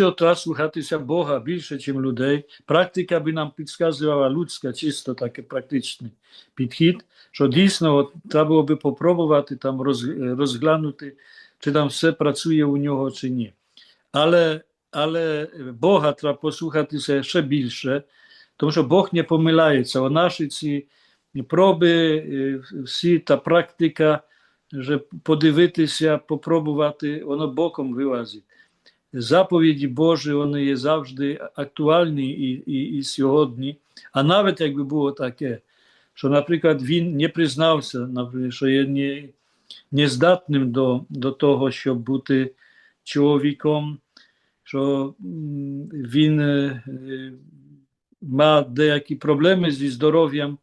що треба слухатися Бога більше, ніж людей. Практика би нам підказувала людська, чисто такий практичний підхід, що дійсно от, треба було би попробувати там роз, розглянути, чи там все працює у нього, чи ні. Але, але Бога треба послухатися ще більше, тому що Бог не помиляється. У наші ці проби, е, всі та практика, що подивитися, попробувати, воно боком вилазить. Заповіді Божі вони є завжди актуальні і, і, і сьогодні. А навіть якби було таке, що, наприклад, він не признався, наприклад, що є не, нездатним до, до того, щоб бути чоловіком, що він е, е, ma деякі проблеми зі здоров'ям,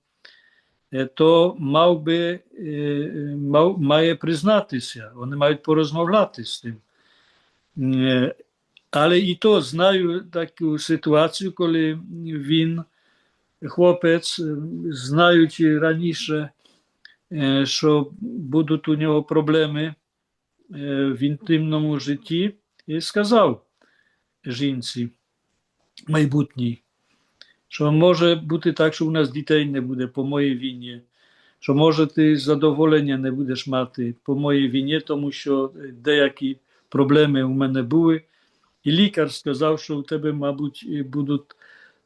е, то мав би, е, мав, має признатися, вони мають порозмовляти з тим. Е, Але і то знаю таку ситуацію, коли він, хлопець, е, знаючи раніше, е, що будуть у нього проблеми е, в інтимному житті, і сказав жінці майбутній, що може бути так, що у нас дітей не буде по моїй війні, що може ти задоволення не будеш мати по моїй війні, тому що деякі проблеми у мене були. І лікар сказав, що у тебе, мабуть, будуть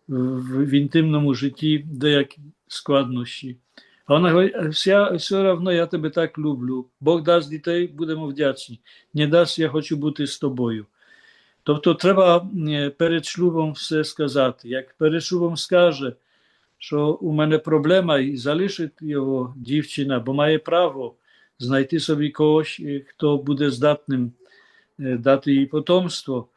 в, в інтимному житті деякі складнощі. А вона говорить, все, одно я тебе так люблю. Бог дасть дітей, будемо вдячні. Не дасть, я хочу бути з тобою. Тобто треба е, перед шлюбом все сказати. Як перед шлюбом скаже, що у мене проблема, і залишить його дівчина, бо має право знайти собі когось, хто буде здатним дати їй потомство,